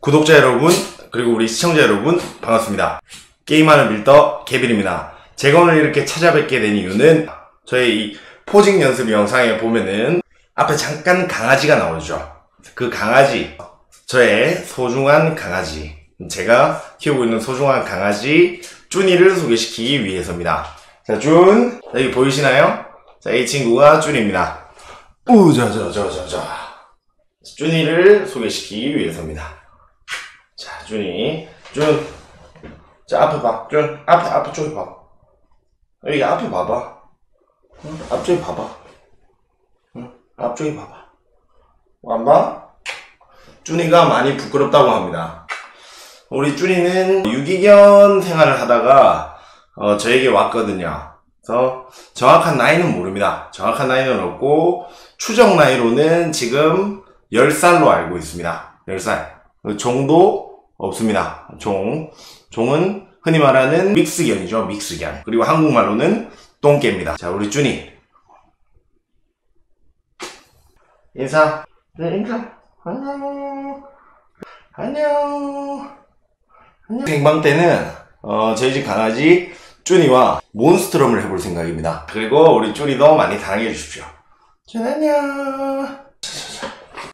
구독자 여러분, 그리고 우리 시청자 여러분, 반갑습니다. 게임하는 빌더 개빌입니다. 제가 오늘 이렇게 찾아뵙게 된 이유는 저의 이 포징 연습 영상에 보면은 앞에 잠깐 강아지가 나오죠. 그 강아지, 저의 소중한 강아지, 제가 키우고 있는 소중한 강아지 쭈니를 소개시키기 위해서입니다. 자, 준, 여기 보이시나요? 자, 이 친구가 쭈니입니다. 우, 자, 자, 자, 자, 자. 쭈니를 소개시키기 위해서입니다. 자, 쭈니. 준. 자, 앞에 봐. 준. 앞에, 앞에 쪽에 봐. 여기 앞에 봐봐. 응? 앞쪽에 봐봐. 응? 앞쪽에 봐봐. 안 봐? 쭈니가 많이 부끄럽다고 합니다. 우리 쭈니는 유기견 생활을 하다가, 어, 저에게 왔거든요. 그래서 정확한 나이는 모릅니다. 정확한 나이는 없고, 추정 나이로는 지금 10살로 알고 있습니다. 10살. 종도 없습니다. 종. 종은 흔히 말하는 믹스견이죠. 믹스견. 그리고 한국말로는 똥개입니다. 자, 우리 쭈니. 인사. 네, 인사. 안녕. 안녕. 안녕. 생방 때는, 어, 저희 집 강아지 쭈니와 몬스트럼을 해볼 생각입니다. 그리고 우리 쭈니도 많이 사랑해 주십시오. 쭈니 안녕.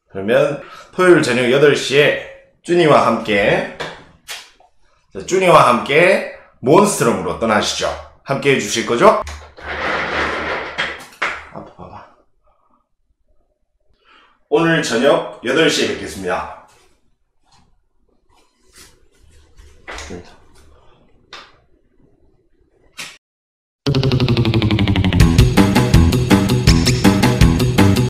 그러면 토요일 저녁 8시에 쭈니와 함께 자, 쭈니와 함께 몬스트럼으로 떠나시죠. 함께 해주실 거죠? 아, 오늘 저녁 8시에 뵙겠습니다.